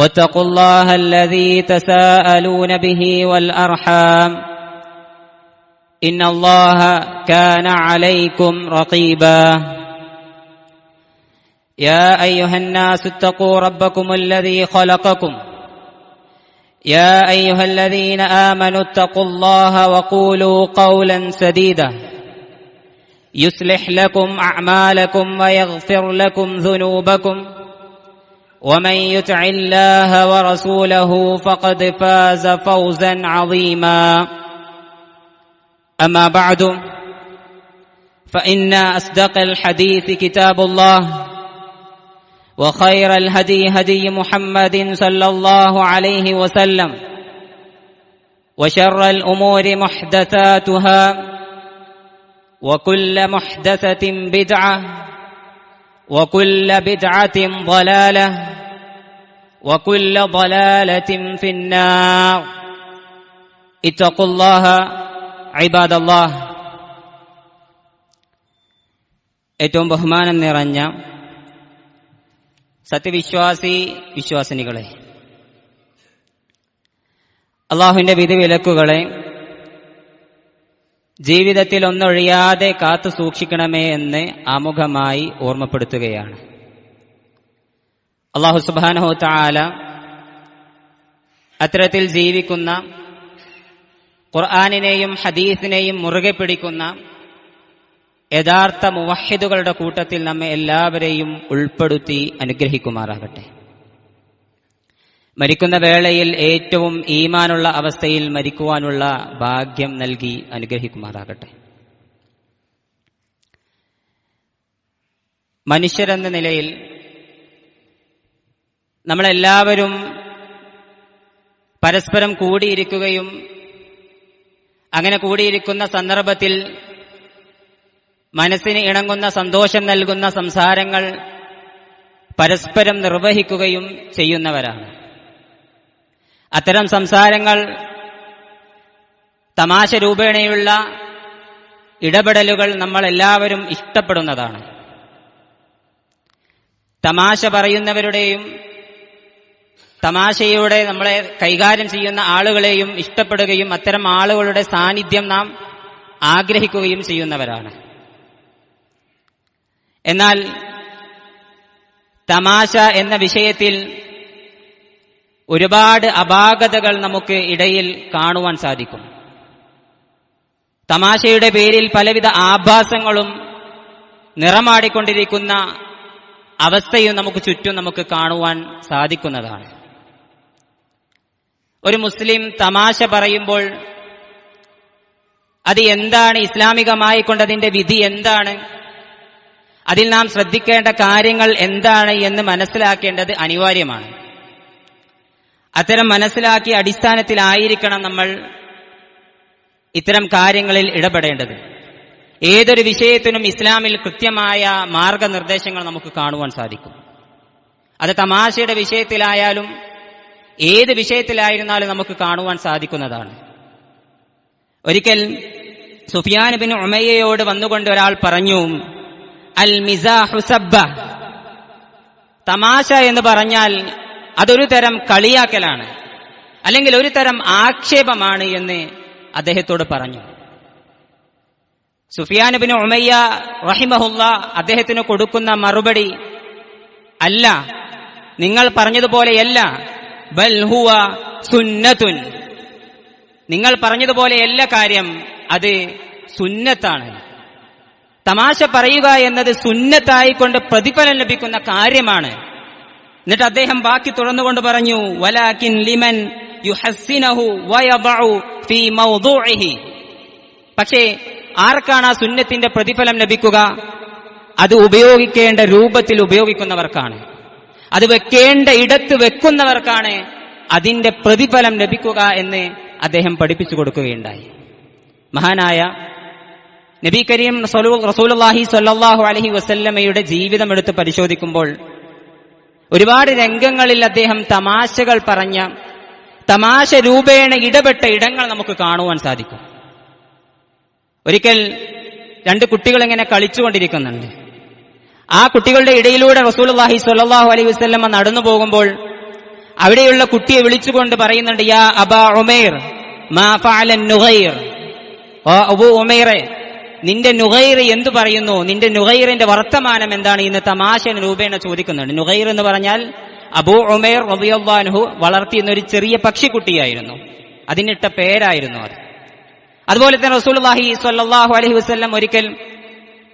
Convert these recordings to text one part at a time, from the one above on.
واتقوا الله الذي تساءلون به والأرحام إن الله كان عليكم رقيبا يا أيها الناس اتقوا ربكم الذي خلقكم يا أيها الذين آمنوا اتقوا الله وقولوا قولا سديدا يصلح لكم أعمالكم ويغفر لكم ذنوبكم ومن يطع الله ورسوله فقد فاز فوزا عظيما. أما بعد فإن أصدق الحديث كتاب الله وخير الهدي هدي محمد صلى الله عليه وسلم وشر الأمور محدثاتها وكل محدثة بدعة وكل بدعة ضلالة وكل ضلالة في النار اتقوا الله عباد الله ഏറ്റവും ബഹുമാനം നിറഞ്ഞ സത്യവിശ്വാസി വിശ്വാസിനികളെ അള്ളാഹുവിന്റെ വിധിവിലക്കുകളെ ജീവിതത്തിൽ ഒന്നൊഴിയാതെ കാത്തു സൂക്ഷിക്കണമേ എന്ന് ആമുഖമായി ഓർമ്മപ്പെടുത്തുകയാണ്. അള്ളാഹു സുബാനഹോ താല അത്തരത്തിൽ ജീവിക്കുന്ന ഖുർആാനിനെയും ഹദീസിനെയും മുറുകെ പിടിക്കുന്ന യഥാർത്ഥ മുവഹിദുകളുടെ കൂട്ടത്തിൽ നമ്മെ എല്ലാവരെയും ഉൾപ്പെടുത്തി അനുഗ്രഹിക്കുമാറാകട്ടെ. മരിക്കുന്ന വേളയിൽ ഏറ്റവും ഈമാനുള്ള അവസ്ഥയിൽ മരിക്കുവാനുള്ള ഭാഗ്യം നൽകി അനുഗ്രഹിക്കുമാറാകട്ടെ. മനുഷ്യരെന്ന നിലയിൽ നമ്മളെല്ലാവരും പരസ്പരം കൂടിയിരിക്കുകയും അങ്ങനെ കൂടിയിരിക്കുന്ന സന്ദർഭത്തിൽ മനസ്സിന് ഇണങ്ങുന്ന സന്തോഷം നൽകുന്ന സംസാരങ്ങൾ പരസ്പരം നിർവഹിക്കുകയും ചെയ്യുന്നവരാണ്. അത്തരം സംസാരങ്ങൾ തമാശ രൂപേണയുള്ള ഇടപെടലുകൾ നമ്മൾ എല്ലാവരും ഇഷ്ടപ്പെടുന്നതാണ്. തമാശ പറയുന്നവരുടെയും തമാശയോടെ നമ്മളെ കൈകാര്യം ചെയ്യുന്ന ആളുകളെയും ഇഷ്ടപ്പെടുകയും അത്തരം ആളുകളുടെ സാന്നിധ്യം നാം ആഗ്രഹിക്കുകയും ചെയ്യുന്നവരാണ്. എന്നാൽ തമാശ എന്ന വിഷയത്തിൽ ഒരുപാട് അപാകതകൾ നമുക്ക് ഇടയിൽ കാണുവാൻ സാധിക്കും. തമാശയുടെ പേരിൽ പലവിധ ആഭാസങ്ങളും നിറമാടിക്കൊണ്ടിരിക്കുന്ന അവസ്ഥയും നമുക്ക് ചുറ്റും നമുക്ക് കാണുവാൻ സാധിക്കുന്നതാണ്. ഒരു മുസ്ലിം തമാശ പറയുമ്പോൾ അത് എന്താണ്? ഇസ്ലാമികമായി കൊണ്ടതിന്റെ വിധി എന്താണ്? അതിൽ നാം ശ്രദ്ധിക്കേണ്ട കാര്യങ്ങൾ എന്താണ് എന്ന് മനസ്സിലാക്കേണ്ടത് അനിവാര്യമാണ്. അത്തരം മനസ്സിലാക്കിയ അടിസ്ഥാനത്തിലായിരിക്കണം നമ്മൾ ഇത്തരം കാര്യങ്ങളിൽ ഇടപെടേണ്ടത്. ഏതൊരു വിഷയത്തിനും ഇസ്ലാമിൽ കൃത്യമായ മാർഗനിർദ്ദേശങ്ങൾ നമുക്ക് കാണുവാൻ സാധിക്കും. അത് തമാശയുടെ വിഷയത്തിലായാലും ഏത് വിഷയത്തിലായിരുന്നാലും നമുക്ക് കാണുവാൻ സാധിക്കുന്നതാണ്. ഒരിക്കൽ സുഫിയാൻ ബിൻ ഉമയ്യയോട് വന്നുകൊണ്ട് ഒരാൾ പറഞ്ഞു അൽ മിസാഹുസബ്ബ തമാശ എന്ന് പറഞ്ഞാൽ അതൊരു തരം കളിയാക്കലാണ്. അല്ലെങ്കിൽ ഒരു തരം ആക്ഷേപമാണ് എന്ന് അദ്ദേഹത്തോട് പറഞ്ഞു. സുഫിയാനുബിന് ഉമയ്യ റഹിമഹുല്ല അദ്ദേഹത്തിന് കൊടുക്കുന്ന മറുപടി അല്ല നിങ്ങൾ പറഞ്ഞതുപോലെയല്ല. ബൽഹുവ സുന്നത്തുൻ. നിങ്ങൾ പറഞ്ഞതുപോലെയല്ല കാര്യം അത് സുന്നത്താണ്. തമാശ പറയുക എന്നത് സുന്നത്തായിക്കൊണ്ട് പ്രതിഫലം ലഭിക്കുന്ന കാര്യമാണ്. എന്നിട്ട് അദ്ദേഹം ബാക്കി തുറന്നുകൊണ്ട് പറഞ്ഞു വലാകിൻ ലിമൻ ഫീ പക്ഷേ ആർക്കാണ് ആ സുന്നത്തിന്റെ പ്രതിഫലം ലഭിക്കുക? അത് ഉപയോഗിക്കേണ്ട രൂപത്തിൽ ഉപയോഗിക്കുന്നവർക്കാണ്. അത് വെക്കേണ്ട ഇടത്ത് വെക്കുന്നവർക്കാണ് അതിന്റെ പ്രതിഫലം ലഭിക്കുക എന്ന് അദ്ദേഹം പഠിപ്പിച്ചു കൊടുക്കുകയുണ്ടായി. മഹാനായ നബി കരീം റസൂലുള്ളാഹി സ്വല്ലല്ലാഹു അലൈഹി വസല്ലമയുടെ ജീവിതം എടുത്ത് പരിശോധിക്കുമ്പോൾ ഒരുപാട് രംഗങ്ങളിൽ അദ്ദേഹം തമാശകൾ പറഞ്ഞ തമാശ രൂപേണ ഇടപെട്ട ഇടങ്ങൾ നമുക്ക് കാണുവാൻ സാധിക്കും. ഒരിക്കൽ രണ്ട് കുട്ടികൾ ഇങ്ങനെ കളിച്ചുകൊണ്ടിരിക്കുന്നുണ്ട്. ആ കുട്ടികളുടെ ഇടയിലൂടെ റസൂലുള്ളാഹി സ്വല്ലല്ലാഹു അലൈഹി വസ്ലമ നടന്നു പോകുമ്പോൾ അവിടെയുള്ള കുട്ടിയെ വിളിച്ചുകൊണ്ട് പറയുന്നുണ്ട് യാ അബ ഉമൈർ മാ ഫഅല നുഗൈർ ഓ അബു ഉമൈറെ നിന്റെ നുഗൈർ എന്തു പറയുന്നു? നിന്റെ നുഹൈറിന്റെ വർത്തമാനം എന്താണ്? ഇന്ന് തമാശ രൂപേണ ചോദിക്കുന്നുണ്ട്. നുഹൈർ എന്ന് പറഞ്ഞാൽ അബൂ ഉമൈർ റബിയുള്ളാൻഹു വളർത്തിയിരുന്ന ഒരു ചെറിയ പക്ഷിക്കുട്ടിയായിരുന്നു. അതിനിട്ട പേരായിരുന്നു അത്. അതുപോലെ തന്നെ റസൂൽഹി സല്ലാഹു അലഹി വസല്ലം ഒരിക്കൽ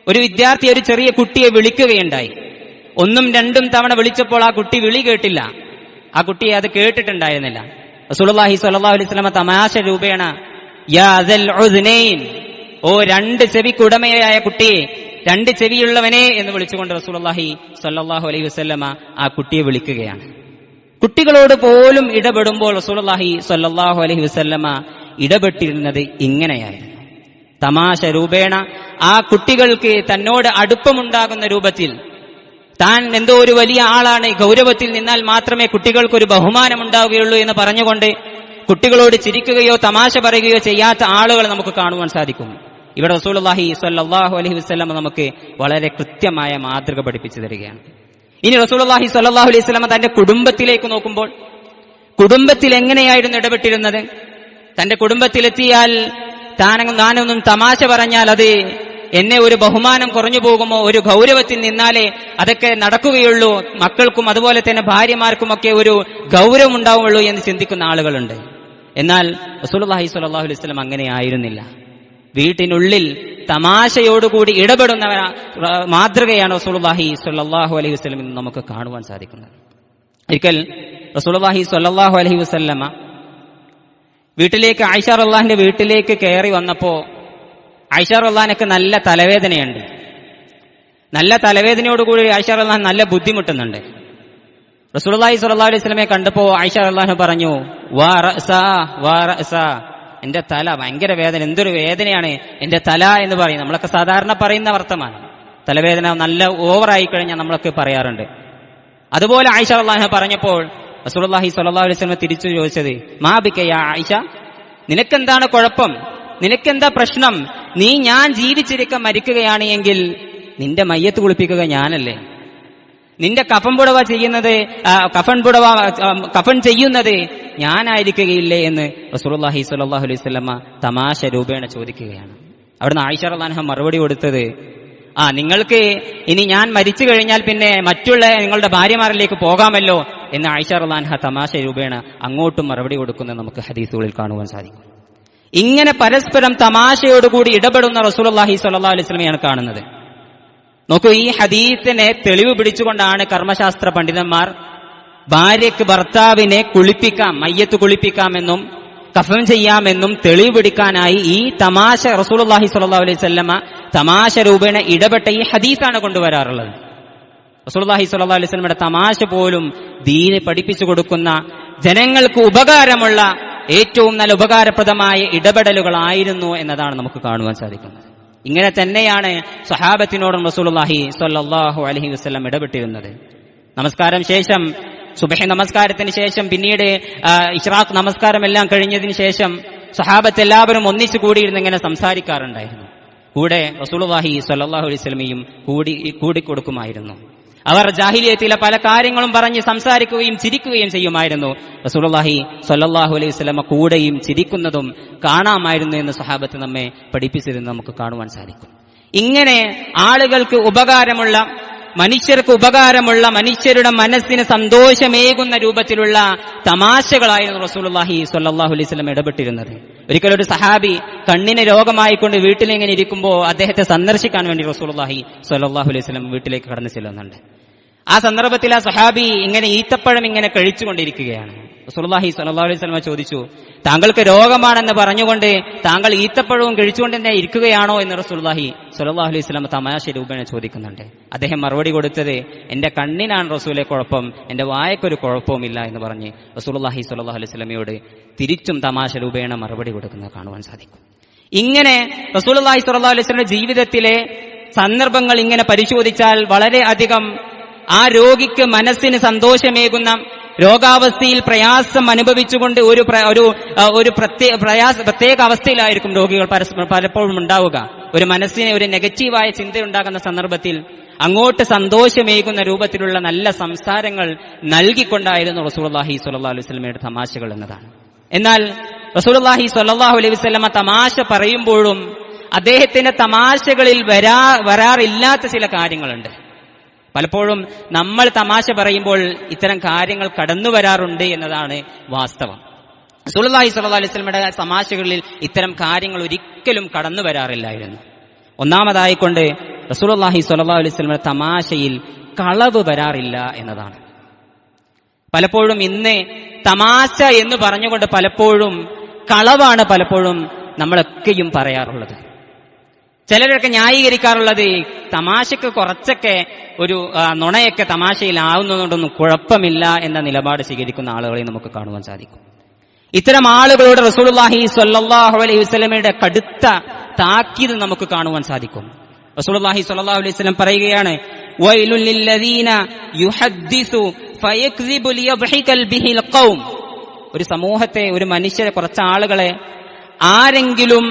ഒരു വിദ്യാർത്ഥി ഒരു ചെറിയ കുട്ടിയെ വിളിക്കുകയുണ്ടായി. ഒന്നും രണ്ടും തവണ വിളിച്ചപ്പോൾ ആ കുട്ടി വിളി കേട്ടില്ല. ആ കുട്ടിയെ അത് കേട്ടിട്ടുണ്ടായിരുന്നില്ല. റസൂലുള്ളാഹി സ്വല്ലല്ലാഹു അലൈഹി വസ്ലമ തമാശ രൂപേണ ഓ രണ്ട് ചെവി ചെവിക്കുടമയായ കുട്ടിയെ രണ്ട് ചെവിയുള്ളവനെ എന്ന് വിളിച്ചുകൊണ്ട് റസൂലുള്ളാഹി സല്ലാഹു അലൈഹി വസല്ലമ ആ കുട്ടിയെ വിളിക്കുകയാണ്. കുട്ടികളോട് പോലും ഇടപെടുമ്പോൾ റസൂലുള്ളാഹി സല്ലാഹു അലൈഹി വസല്ലമ ഇടപെട്ടിരുന്നത് ഇങ്ങനെയായിരുന്നു. തമാശ രൂപേണ ആ കുട്ടികൾക്ക് തന്നോട് അടുപ്പമുണ്ടാകുന്ന രൂപത്തിൽ താൻ എന്തോ ഒരു വലിയ ആളാണ് ഗൗരവത്തിൽ നിന്നാൽ മാത്രമേ കുട്ടികൾക്കൊരു ബഹുമാനം ഉണ്ടാവുകയുള്ളൂ എന്ന് പറഞ്ഞുകൊണ്ട് കുട്ടികളോട് ചിരിക്കുകയോ തമാശ പറയുകയോ ചെയ്യാത്ത ആളുകൾ നമുക്ക് കാണുവാൻ സാധിക്കും. ഇവിടെ റസൂലുള്ളാഹി സ്വല്ലല്ലാഹു അലഹി വസ്ലമ നമുക്ക് വളരെ കൃത്യമായ മാതൃക പഠിപ്പിച്ചു തരികയാണ്. ഇനി റസൂലുള്ളാഹി സ്വല്ലല്ലാഹു അലൈഹി വസല്ലം തന്റെ കുടുംബത്തിലേക്ക് നോക്കുമ്പോൾ കുടുംബത്തിൽ എങ്ങനെയായിരുന്നു ഇടപെട്ടിരുന്നത്? തന്റെ കുടുംബത്തിലെത്തിയാൽ താനും താനൊന്നും തമാശ പറഞ്ഞാൽ അത് എന്നെ ഒരു ബഹുമാനം കുറഞ്ഞു പോകുമോ? ഒരു ഗൗരവത്തിൽ നിന്നാലേ അതൊക്കെ നടക്കുകയുള്ളൂ. മക്കൾക്കും അതുപോലെ തന്നെ ഭാര്യമാർക്കുമൊക്കെ ഒരു ഗൗരവം ഉണ്ടാവുള്ളൂ എന്ന് ചിന്തിക്കുന്ന ആളുകളുണ്ട്. എന്നാൽ റസൂലുള്ളാഹി സ്വല്ലല്ലാഹു അലൈഹി വസല്ലം അങ്ങനെ ആയിരുന്നില്ല. വീട്ടിനുള്ളിൽ തമാശയോടുകൂടി ഇടപെടുന്ന മാതൃകയാണ് റസൂലുള്ളാഹി സ്വല്ലല്ലാഹു അലൈഹി വസ്ലം എന്ന് നമുക്ക് കാണുവാൻ സാധിക്കുന്നത്. ഒരിക്കൽ റസൂലുള്ളാഹി സ്വല്ലല്ലാഹു അലൈഹി വസല്ലമ വീട്ടിലേക്ക് ആയിഷ അള്ളാഹിന്റെ വീട്ടിലേക്ക് കയറി വന്നപ്പോ ആയിഷ അള്ളഹാനൊക്കെ നല്ല തലവേദനയുണ്ട്. നല്ല തലവേദനയോടുകൂടി ആയിഷ അള്ളഹാൻ നല്ല ബുദ്ധിമുട്ടുന്നുണ്ട്. റസൂലുള്ളാഹി സ്വല്ലല്ലാഹു അലൈഹി വസ്ലമെ കണ്ടപ്പോ ആയിഷ റള്ളാഹു പറഞ്ഞു വാ റഅസാ വാ എന്റെ തല ഭയങ്കര വേദന എന്തൊരു വേദനയാണ് എന്റെ തല എന്ന് പറയും നമ്മളൊക്കെ സാധാരണ പറയുന്ന വർത്തമാനം. തലവേദന നല്ല ഓവറായി കഴിഞ്ഞാൽ നമ്മളൊക്കെ പറയാറുണ്ട്. അതുപോലെ ആയിഷ അള്ളാഹ് പറഞ്ഞപ്പോൾ അലൈഹി വസല്ലം തിരിച്ചു ചോദിച്ചത് മാബിക്കയ ആയിഷ? നിനക്കെന്താണ് കുഴപ്പം? നിനക്കെന്താ പ്രശ്നം? നീ ഞാൻ ജീവിച്ചിരിക്ക മരിക്കുകയാണ് എങ്കിൽ നിന്റെ മയ്യത്ത് കുളിപ്പിക്കുക ഞാനല്ലേ? നിന്റെ കഫൻ പുടവ ചെയ്യുന്നത് കഫൻ പുടവ കഫൻ ചെയ്യുന്നത് ഞാനായിരിക്കുകയില്ലേ എന്ന് റസൂലുള്ളാഹി സ്വല്ലല്ലാഹു അലൈഹി സ്വലമ്മ തമാശ രൂപേണ ചോദിക്കുകയാണ്. അവിടുന്ന് ആയിഷ അൻഹ മറുപടി കൊടുത്തത് ആ നിങ്ങൾക്ക് ഇനി ഞാൻ മരിച്ചു കഴിഞ്ഞാൽ പിന്നെ മറ്റുള്ള നിങ്ങളുടെ ഭാര്യമാരിലേക്ക് പോകാമല്ലോ എന്ന് ആയിഷ അൻഹ തമാശ രൂപേണ അങ്ങോട്ടും മറുപടി കൊടുക്കുന്നത് നമുക്ക് ഹദീസുകളിൽ കാണുവാൻ സാധിക്കും. ഇങ്ങനെ പരസ്പരം തമാശയോടുകൂടി ഇടപെടുന്ന റസൂലുള്ളാഹി സ്വല്ലല്ലാഹു അലൈഹി സ്വലമയാണ് കാണുന്നത്. നോക്കൂ ഈ ഹദീത്തിനെ തെളിവ് പിടിച്ചുകൊണ്ടാണ് കർമ്മശാസ്ത്ര പണ്ഡിതന്മാർ ഭാര്യയ്ക്ക് ഭർത്താവിനെ കുളിപ്പിക്കാം മയ്യത്ത് കുളിപ്പിക്കാമെന്നും കഫം ചെയ്യാമെന്നും തെളിവ് പിടിക്കാനായി ഈ തമാശ റസൂലുള്ളാഹി സ്വല്ലാ അലൈഹി വസല്ലമ തമാശ രൂപേണ ഇടപെട്ട ഈ ഹദീസാണ് കൊണ്ടുവരാറുള്ളത്. റസൂലുള്ളാഹി സ്വല്ലാ അലൈഹി സ്വലമയുടെ തമാശ പോലും ദീന് പഠിപ്പിച്ചു കൊടുക്കുന്ന ജനങ്ങൾക്ക് ഉപകാരമുള്ള ഏറ്റവും നല്ല ഉപകാരപ്രദമായ ഇടപെടലുകളായിരുന്നു എന്നതാണ് നമുക്ക് കാണുവാൻ സാധിക്കുന്നത്. ഇങ്ങനെ തന്നെയാണ് സഹാബത്തിനോടും റസൂലുള്ളാഹി സ്വല്ലല്ലാഹു അലഹി വസ്ലം ഇടപെട്ടിരുന്നത്. നമസ്കാരം ശേഷം സുബഹി നമസ്കാരത്തിന് ശേഷം പിന്നീട് ഇഷ്റാഖ് നമസ്കാരം എല്ലാം കഴിഞ്ഞതിന് ശേഷം സഹാബത്ത് എല്ലാവരും ഒന്നിച്ചു കൂടിയിരുന്ന് ഇങ്ങനെ സംസാരിക്കാറുണ്ടായിരുന്നു. കൂടെ റസൂലുള്ളാഹി സ്വല്ലല്ലാഹു അലൈഹി കൂടി കൂടിക്കൊടുക്കുമായിരുന്നു. അവർ ജാഹിലിയത്തിലെ പല കാര്യങ്ങളും പറഞ്ഞ് സംസാരിക്കുകയും ചിരിക്കുകയും ചെയ്യുമായിരുന്നു. റസൂലുള്ളാഹി സ്വല്ലല്ലാഹു അലൈഹി വസല്ലമ കൂടെയും ചിരിക്കുന്നതും കാണാമായിരുന്നു എന്ന് സഹാബത്ത് നമ്മെ പഠിപ്പിച്ചിരുന്ന് നമുക്ക് കാണുവാൻ സാധിക്കും. ഇങ്ങനെ ആളുകൾക്ക് ഉപകാരമുള്ള മനുഷ്യർക്ക് ഉപകാരമുള്ള മനുഷ്യരുടെ മനസ്സിന് സന്തോഷമേകുന്ന രൂപത്തിലുള്ള തമാശകളായിരുന്നു റസൂലുള്ളാഹി സ്വല്ലല്ലാഹു അലൈഹി വസല്ലം ഇടപെട്ടിരുന്നത്. ഒരിക്കലും ഒരു സഹാബി കണ്ണിന് രോഗമായിക്കൊണ്ട് വീട്ടിലിങ്ങനെ ഇരിക്കുമ്പോൾ അദ്ദേഹത്തെ സന്ദർശിക്കാൻ വേണ്ടി റസൂലുള്ളാഹി സ്വല്ലല്ലാഹു അലൈഹി വസല്ലം വീട്ടിലേക്ക് കടന്നു ചെല്ലുന്നുണ്ട്. ആ സന്ദർഭത്തിൽ ആ സഹാബി ഇങ്ങനെ ഈത്തപ്പഴം ഇങ്ങനെ കഴിച്ചുകൊണ്ടിരിക്കുകയാണ്. റസൂലുള്ളാഹി സ്വല്ലല്ലാഹു അലൈഹി വസല്ലം ചോദിച്ചു താങ്കൾക്ക് രോഗമാണെന്ന് പറഞ്ഞുകൊണ്ട് താങ്കൾ ഈത്തപ്പഴവും കഴിച്ചുകൊണ്ട് തന്നെ ഇരിക്കുകയാണോ? എന്ന് റസൂലുള്ളാഹി സ്വല്ലല്ലാഹു അലൈഹി വസല്ലം തമാശ രൂപേണ ചോദിക്കുന്നുണ്ട്. അദ്ദേഹം മറുപടി കൊടുത്തത് എന്റെ കണ്ണിനാണ് റസൂലെ കുഴപ്പം എന്റെ വായക്കൊരു കുഴപ്പവുമില്ല എന്ന് പറഞ്ഞ് റസൂലുള്ളാഹി സ്വല്ലല്ലാഹു അലൈഹി സ്വലമയോട് തിരിച്ചും തമാശ രൂപേണ മറുപടി കൊടുക്കുന്നത് കാണുവാൻ സാധിക്കും. ഇങ്ങനെ റസൂൽ അള്ളാഹി സ്വല്ലല്ലാഹു അലൈഹി വസല്ലം ജീവിതത്തിലെ സന്ദർഭങ്ങൾ ഇങ്ങനെ പരിശോധിച്ചാൽ വളരെ അധികം ആ രോഗിക്ക് മനസ്സിന് സന്തോഷമേകുന്ന രോഗാവസ്ഥയിൽ പ്രയാസം അനുഭവിച്ചുകൊണ്ട് ഒരു ഒരു ഒരു പ്രത്യേക പ്രയാസ പ്രത്യേക അവസ്ഥയിലായിരിക്കും രോഗികൾ പരസ്പരം പലപ്പോഴും ഉണ്ടാവുക. ഒരു മനസ്സിനെ ഒരു നെഗറ്റീവായ ചിന്തയുണ്ടാകുന്ന സന്ദർഭത്തിൽ അങ്ങോട്ട് സന്തോഷമേകുന്ന രൂപത്തിലുള്ള നല്ല സംസാരങ്ങൾ നൽകിക്കൊണ്ടായിരുന്നു റസൂലുള്ളാഹി സുല്ലാ സ്വലമയുടെ തമാശകൾ എന്നതാണ്. എന്നാൽ റസൂലുള്ളാഹി സ്വല്ലല്ലാഹു അലൈഹി വസല്ലമ തമാശ പറയുമ്പോഴും അദ്ദേഹത്തിന്റെ തമാശകളിൽ വരാ വരാറില്ലാത്ത ചില കാര്യങ്ങളുണ്ട്. പലപ്പോഴും നമ്മൾ തമാശ പറയുമ്പോൾ ഇത്തരം കാര്യങ്ങൾ കടന്നു വരാറുണ്ട് എന്നതാണ് വാസ്തവം. സുലതായി സ്വല്ലല്ലാഹു അലൈഹി വസല്ലമയുടെ തമാശകളിൽ ഇത്തരം കാര്യങ്ങൾ ഒരിക്കലും കടന്നു വരാറില്ലായിരുന്നു. ഒന്നാമതായിക്കൊണ്ട് റസൂലുള്ളാഹി സ്വല്ലാ അലൈഹി വസല്ലമയുടെ തമാശയിൽ കളവ് വരാറില്ല എന്നതാണ്. പലപ്പോഴും ഇന്ന് തമാശ എന്ന് പറഞ്ഞുകൊണ്ട് പലപ്പോഴും കളവാണ് പലപ്പോഴും നമ്മളൊക്കെയും പറയാറുള്ളത്. ചിലരൊക്കെ ന്യായീകരിക്കാറുള്ളത് തമാശക്ക് കുറച്ചൊക്കെ ഒരു നുണയൊക്കെ തമാശയിലാവുന്നതുകൊണ്ടൊന്നും കുഴപ്പമില്ല എന്ന നിലപാട് സ്വീകരിക്കുന്ന ആളുകളെ നമുക്ക് കാണുവാൻ സാധിക്കും. ഇത്തരം ആളുകളോട് റസൂലുള്ളാഹി സ്വല്ലല്ലാഹു അലൈഹി വസ്ലമയുടെ കടുത്ത താക്കീത് നമുക്ക് കാണുവാൻ സാധിക്കും. റസൂലുള്ളാഹി സ്വല്ലല്ലാഹു അലൈഹി വസ്ലം പറയുകയാണ് ഒരു സമൂഹത്തെ ഒരു മനുഷ്യരെ കുറച്ച് ആളുകളെ ആരെങ്കിലും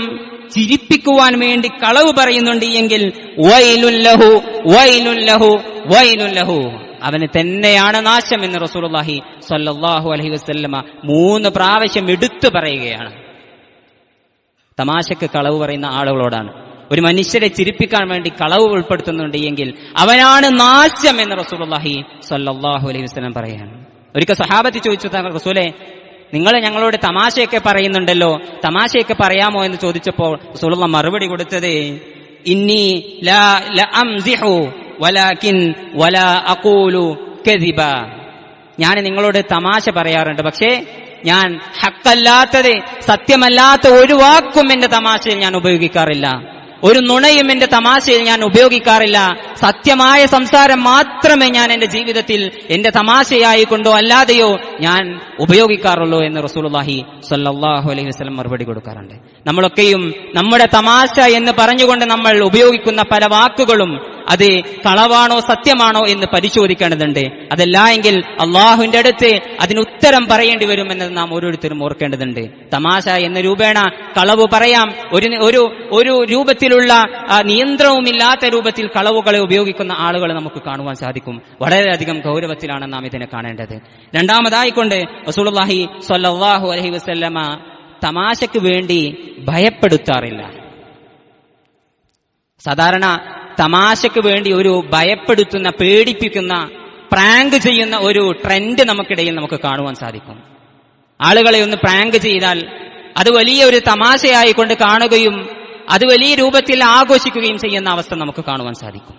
ചിരിപ്പിക്കുവാൻ വേണ്ടി കളവ് പറയുന്നുണ്ട് എങ്കിൽ വൈലുല്ലഹു വൈലുല്ലഹു വൈലുല്ലഹു അവന് തന്നെയാണ് നാശം എന്ന് റസൂലുള്ളാഹി സ്വല്ലല്ലാഹു അലൈഹി വസല്ലമ മൂന്ന് പ്രാവശ്യം എടുത്തു പറയുകയാണ്. തമാശക്ക് കളവ് പറയുന്ന ആളുകളോടാണ്. ഒരു മനുഷ്യരെ ചിരിപ്പിക്കാൻ വേണ്ടി കളവ് ഉൾപ്പെടുത്തുന്നുണ്ട് എങ്കിൽ അവനാണ് നാശം എന്ന് റസൂലുള്ളാഹി സ്വല്ലല്ലാഹു അലൈഹി വസല്ലം പറയുകയാണ്. ഒരിക്കൽ സഹാബത്തി ചോദിച്ചു റസൂലെ നിങ്ങൾ ഞങ്ങളോട് തമാശയൊക്കെ പറയുന്നുണ്ടല്ലോ. തമാശയൊക്കെ പറയാമോ എന്ന് ചോദിച്ചപ്പോൾ റസൂലുള്ള മറുപടി കൊടുത്തത് ഇന്നി വലാകിൻ വലാ ഞാൻ നിങ്ങളോട് തമാശ പറയാറുണ്ട്. പക്ഷേ ഞാൻ ഹക്കല്ലാത്തത് സത്യമല്ലാത്ത ഒരു വാക്കും എന്റെ തമാശയിൽ ഞാൻ ഉപയോഗിക്കാറില്ല. ഒരു നുണയും എന്റെ തമാശയിൽ ഞാൻ ഉപയോഗിക്കാറില്ല. സത്യമായ സംസാരം മാത്രമേ ഞാൻ എന്റെ ജീവിതത്തിൽ എന്റെ തമാശയായി കൊണ്ടോ അല്ലാതെയോ ഞാൻ ഉപയോഗിക്കാറുള്ളൂ എന്ന് റസൂലുള്ളാഹി സല്ലാഹു അലൈഹി വസ്ലം മറുപടി കൊടുക്കാറുണ്ട്. നമ്മളൊക്കെയും നമ്മുടെ തമാശ എന്ന് പറഞ്ഞുകൊണ്ട് നമ്മൾ ഉപയോഗിക്കുന്ന പല വാക്കുകളും അത് കളവാണോ സത്യമാണോ എന്ന് പരിശോധിക്കേണ്ടതുണ്ട്. അതല്ല എങ്കിൽ അള്ളാഹുവിന്റെ അടുത്ത് അതിന് ഉത്തരം പറയേണ്ടി വരുമെന്നത് നാം ഓരോരുത്തരും ഓർക്കേണ്ടതുണ്ട്. തമാശ എന്ന രൂപേണ കളവ് പറയാം. ഒരു ഒരു ഒരു രൂപത്തിലുള്ള നിയന്ത്രണവുമില്ലാത്ത രൂപത്തിൽ കളവുകളെ ഉപയോഗിക്കുന്ന ആളുകളെ നമുക്ക് കാണുവാൻ സാധിക്കും. വളരെയധികം ഗൗരവത്തിലാണ് നാം ഇതിനെ കാണേണ്ടത്. രണ്ടാമതായിക്കൊണ്ട് റസൂലുള്ളാഹി സ്വല്ലല്ലാഹു അലൈഹി വസല്ലമ തമാശയ്ക്ക് വേണ്ടി ഭയപ്പെടുത്താറില്ല. സാധാരണ തമാശയ്ക്ക് വേണ്ടി ഒരു ഭയപ്പെടുത്തുന്ന പേടിപ്പിക്കുന്ന പ്രാങ്ക് ചെയ്യുന്ന ഒരു ട്രെൻഡ് നമുക്കിടയിൽ നമുക്ക് കാണുവാൻ സാധിക്കും. ആളുകളെ ഒന്ന് പ്രാങ്ക് ചെയ്താൽ അത് വലിയ ഒരു തമാശയായിക്കൊണ്ട് കാണുകയും അത് വലിയ രൂപത്തിൽ ആഘോഷിക്കുകയും ചെയ്യുന്ന അവസ്ഥ നമുക്ക് കാണുവാൻ സാധിക്കും.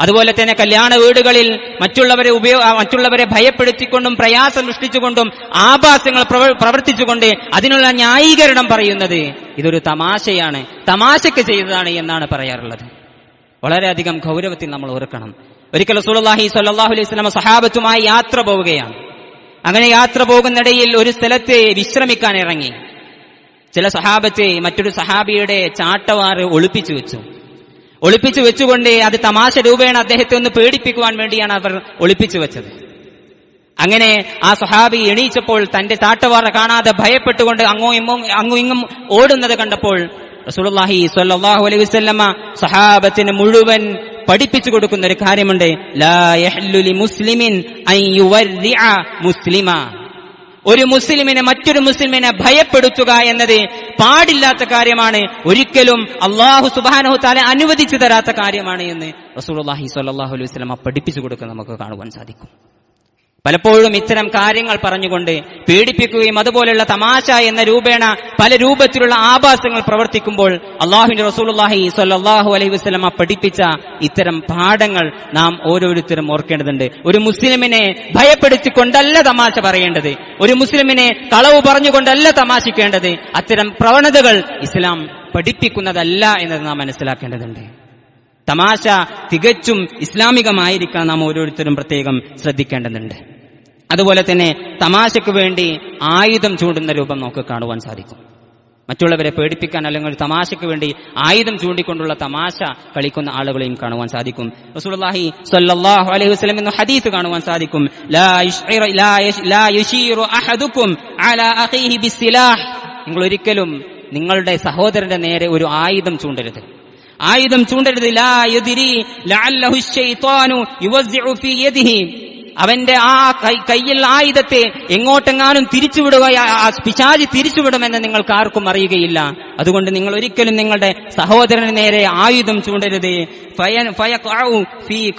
അതുപോലെ തന്നെ കല്യാണ വീടുകളിൽ മറ്റുള്ളവരെ ഉപയോ മറ്റുള്ളവരെ ഭയപ്പെടുത്തിക്കൊണ്ടും പ്രയാസം സൃഷ്ടിച്ചുകൊണ്ടും ആഭാസങ്ങൾ പ്രവർത്തിച്ചുകൊണ്ട് അതിനുള്ള ന്യായീകരണം പറയുന്നത് ഇതൊരു തമാശയാണ്. തമാശയ്ക്ക് ചെയ്തതാണ് എന്നാണ് പറയാറുള്ളത്. വളരെയധികം ഗൗരവത്തിൽ നമ്മൾ ഓർക്കണം. ഒരിക്കൽ റസൂലുള്ളാഹി സ്വല്ലല്ലാഹു അലൈഹി വസല്ലം സഹാബത്തുമായി യാത്ര പോവുകയാണ്. അങ്ങനെ യാത്ര പോകുന്നിടയിൽ ഒരു സ്ഥലത്ത് വിശ്രമിക്കാൻ ഇറങ്ങി. ചില സഹാബത്തെ മറ്റൊരു സഹാബിയുടെ ചാട്ടവാറ് ഒളിപ്പിച്ചു വെച്ചു. ഒളിപ്പിച്ചു വെച്ചുകൊണ്ട് അത് തമാശ രൂപേണ അദ്ദേഹത്തെ ഒന്ന് പേടിപ്പിക്കുവാൻ വേണ്ടിയാണ് അവർ ഒളിപ്പിച്ചു വെച്ചത്. അങ്ങനെ ആ സ്വഹാബി എണീച്ചപ്പോൾ തന്റെ ചാട്ടവാറ കാണാതെ ഭയപ്പെട്ടുകൊണ്ട് അങ്ങോ ഇങ്ങും അങ്ങും ഇങ്ങും ഓടുന്നത് കണ്ടപ്പോൾ റസൂലുള്ളാഹി സ്വല്ലല്ലാഹു അലൈഹി വസല്ലമ സഹാബത്തിന് മുഴുവൻ പഠിപ്പിച്ചു കൊടുക്കുന്ന ഒരു കാര്യമുണ്ട്. ലാ യഹല്ലു മുസ്ലിമിൻ അൻ യുവർരിഅ മുസ്ലിമ. ഒരു മുസ്ലിമിനെ മറ്റൊരു മുസ്ലിമിനെ ഭയപ്പെടുത്തുക എന്നത് പാടില്ലാത്ത കാര്യമാണ്. ഒരിക്കലും അള്ളാഹു സുബാനഹു താല അനുവദിച്ചു തരാത്ത കാര്യമാണ് എന്ന് റസൂലുള്ളാഹി സ്വല്ലല്ലാഹു അലൈഹി വസല്ലമ പഠിപ്പിച്ചു കൊടുക്കാൻ നമുക്ക് കാണുവാൻ സാധിക്കും. പലപ്പോഴും ഇത്തരം കാര്യങ്ങൾ പറഞ്ഞുകൊണ്ട് പീഡിപ്പിക്കുകയും അതുപോലെയുള്ള തമാശ എന്ന രൂപേണ പല രൂപത്തിലുള്ള ആഭാസങ്ങൾ പ്രവർത്തിക്കുമ്പോൾ അള്ളാഹുവിന്റെ റസൂലുള്ളാഹി സ്വല്ലല്ലാഹു അലൈഹി വസ്ലമ പഠിപ്പിച്ച ഇത്തരം പാഠങ്ങൾ നാം ഓരോരുത്തരും ഓർക്കേണ്ടതുണ്ട്. ഒരു മുസ്ലിമിനെ ഭയപ്പെടുത്തിക്കൊണ്ടല്ല തമാശ പറയേണ്ടത്. ഒരു മുസ്ലിമിനെ കളവ് പറഞ്ഞുകൊണ്ടല്ല തമാശിക്കേണ്ടത്. അത്തരം പ്രവണതകൾ ഇസ്ലാം പഠിപ്പിക്കുന്നതല്ല എന്നത് നാം മനസ്സിലാക്കേണ്ടതുണ്ട്. തമാശ തികച്ചും ഇസ്ലാമികമായിരിക്കാൻ നാം ഓരോരുത്തരും പ്രത്യേകം ശ്രദ്ധിക്കേണ്ടതുണ്ട്. അതുപോലെ തന്നെ തമാശയ്ക്ക് വേണ്ടി ആയുധം ചൂണ്ടുന്ന രൂപം നമുക്ക് കാണുവാൻ സാധിക്കും. മറ്റുള്ളവരെ പേടിപ്പിക്കാൻ അല്ലെങ്കിൽ തമാശയ്ക്ക് വേണ്ടി ആയുധം ചൂണ്ടിക്കൊണ്ടുള്ള തമാശ കളിക്കുന്ന ആളുകളെയും കാണുവാൻ സാധിക്കും. റസൂലുള്ളാഹി സ്വല്ലല്ലാഹു അലൈഹി വസല്ലം എന്ന ഹദീസ് കാണുവാൻ സാധിക്കും. ലാ ലാ ലാ അഹദുക്കും അലാ അഖീഹി ബിസ്സിലാഹ്. നിങ്ങൾ ഒരിക്കലും നിങ്ങളുടെ സഹോദരന്റെ നേരെ ഒരു ആയുധം ചൂണ്ടരുത്. ആയുധം ചൂണ്ടരുത്. ലാ യദരി ലഅല്ലഹു ശൈത്വാനു യുവസിഉ ഫീ യദിഹി. അവന്റെ ആ കയ്യിൽ ആയുധത്തെ എങ്ങോട്ടെങ്ങാനും തിരിച്ചുവിടുക പിശാചി തിരിച്ചുവിടുമെന്ന് നിങ്ങൾക്ക് ആർക്കും അറിയുകയില്ല. അതുകൊണ്ട് നിങ്ങൾ ഒരിക്കലും നിങ്ങളുടെ സഹോദരന് നേരെ ആയുധം ചൂണ്ടരുത്. ഫയ- ഫയഖഉ ഫീ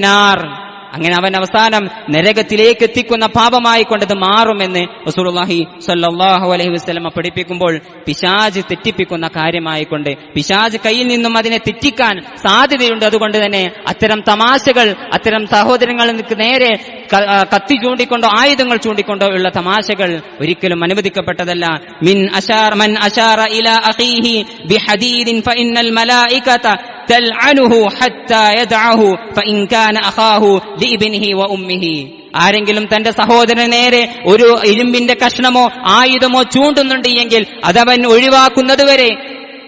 നാർ. അങ്ങനെ അവൻ അവസാനം നരകത്തിലേക്ക് എത്തിക്കുന്ന പാപമായി കൊണ്ടത് മാറുമെന്ന് റസൂലുള്ളാഹി സ്വല്ലല്ലാഹു അലൈഹി വസല്ലമ പഠിപ്പിക്കുമ്പോൾ പിശാജ് തെറ്റിപ്പിക്കുന്ന കാര്യമായി കൊണ്ട് പിശാജ് കയ്യിൽ നിന്നും അതിനെ തെറ്റിക്കാൻ സാധ്യതയുണ്ട്. അതുകൊണ്ട് തന്നെ അത്തരം തമാശകൾ അത്തരം സഹോദരങ്ങൾക്ക് നേരെ കത്തി ചൂണ്ടിക്കൊണ്ടോ ആയുധങ്ങൾ ചൂണ്ടിക്കൊണ്ടോ ഉള്ള തമാശകൾ ഒരിക്കലും അനുവദിക്കപ്പെട്ടതല്ല. മിൻ അശാറ ഇല അഖീഹി ബിഹദീദിൻ ഫഇന്നൽ മലായികത ഹത്താ യദഅഹു കാന അഖാഹു ലിഇബ്നിഹി ആരെങ്കിലും തന്റെ സഹോദരന് നേരെ ഒരു ഇരുമ്പിന്റെ കഷ്ണമോ ആയുധമോ ചൂണ്ടുന്നുണ്ട് എങ്കിൽ അതവൻ ഒഴിവാക്കുന്നതുവരെ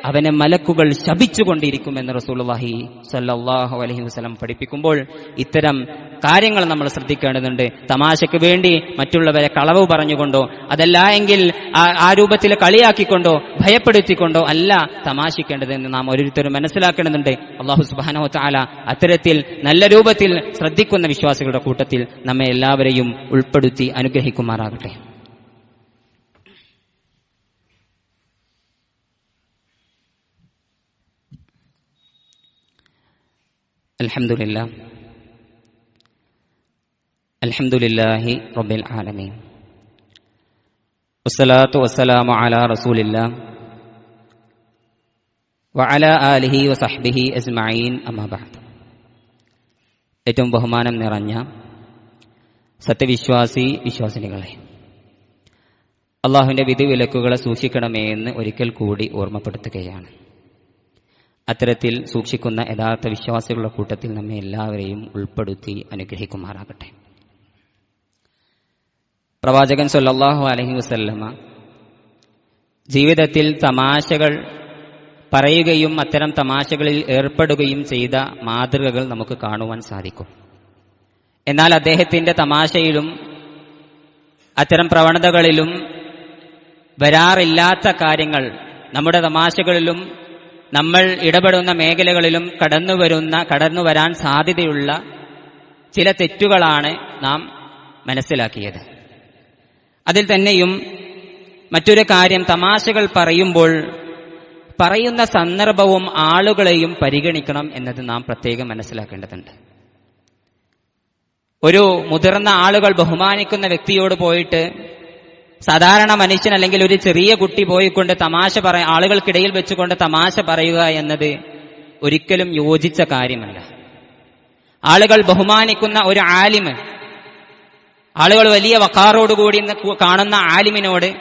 അവനെ മലക്കുകൾ ശപിച്ചുകൊണ്ടിരിക്കുമെന്ന് റസൂലുള്ളാഹി സല്ലാഹു അലഹി വസ്ലം പഠിപ്പിക്കുമ്പോൾ ഇത്തരം കാര്യങ്ങൾ നമ്മൾ ശ്രദ്ധിക്കേണ്ടതുണ്ട്. തമാശയ്ക്ക് വേണ്ടി മറ്റുള്ളവരെ കളവ് പറഞ്ഞുകൊണ്ടോ അതല്ല എങ്കിൽ ആ- രൂപത്തിൽ കളിയാക്കിക്കൊണ്ടോ ഭയപ്പെടുത്തിക്കൊണ്ടോ അല്ല തമാശിക്കേണ്ടതെന്ന് നാം ഓരോരുത്തരും മനസ്സിലാക്കേണ്ടതുണ്ട്. അള്ളാഹു സുബാനോ താല അത്തരത്തിൽ നല്ല രൂപത്തിൽ ശ്രദ്ധിക്കുന്ന വിശ്വാസികളുടെ കൂട്ടത്തിൽ നമ്മെ എല്ലാവരെയും ഉൾപ്പെടുത്തി അനുഗ്രഹിക്കുമാറാകട്ടെ. الحمد لله الحمد لله رب العالمين والصلاة والسلام على رسول الله وعلى آله وصحبه أجمعين أما بعد ഏറ്റവും ബഹുമാനം നിറഞ്ഞ സത്യവിശ്വാസി വിശ്വാസിനികളെ അള്ളാഹുവിന്റെ വിധി വിലക്കുകളെ സൂക്ഷിക്കണമേ എന്ന് ഒരിക്കൽ കൂടി ഓർമ്മപ്പെടുത്തുകയാണ് അത്തരത്തിൽ സൂക്ഷിക്കുന്ന യഥാർത്ഥ വിശ്വാസികളുടെ കൂട്ടത്തിൽ നമ്മെ എല്ലാവരെയും ഉൾപ്പെടുത്തി അനുഗ്രഹിക്കുമാറാകട്ടെ. പ്രവാചകൻ സൊല്ലാഹു അലഹി വസല്ലമ ജീവിതത്തിൽ തമാശകൾ പറയുകയും അത്തരം തമാശകളിൽ ഏർപ്പെടുകയും ചെയ്ത മാതൃകകൾ നമുക്ക് കാണുവാൻ സാധിക്കും. എന്നാൽ അദ്ദേഹത്തിന്റെ തമാശയിലും അത്തരം പ്രവണതകളിലും വരാറില്ലാത്ത കാര്യങ്ങൾ നമ്മുടെ തമാശകളിലും നമ്മൾ ഇടപെടുന്ന മേഖലകളിലും കടന്നു വരുന്ന കടന്നു വരാൻ സാധ്യതയുള്ള ചില തെറ്റുകളാണ് നാം മനസ്സിലാക്കിയത്. അതിൽ തന്നെയും മറ്റൊരു കാര്യം തമാശകൾ പറയുമ്പോൾ പറയുന്ന സന്ദർഭവും ആളുകളെയും പരിഗണിക്കണം എന്നത് നാം പ്രത്യേകം മനസ്സിലാക്കേണ്ടതുണ്ട്. ഒരു മുതിർന്ന ആളുകൾ ബഹുമാനിക്കുന്ന വ്യക്തിയോട് പോയിട്ട് സാധാരണ മനുഷ്യൻ അല്ലെങ്കിൽ ഒരു ചെറിയ കുട്ടി പോയിക്കൊണ്ട് തമാശ പറ ആളുകൾക്കിടയിൽ വെച്ചുകൊണ്ട് തമാശ പറയുക എന്നത് ഒരിക്കലും യോജിച്ച കാര്യമല്ല. ആളുകൾ ബഹുമാനിക്കുന്ന ഒരു ആലിമ് ആളുകൾ വലിയ വക്കാറോടുകൂടി കാണുന്ന ആലിമിനോട്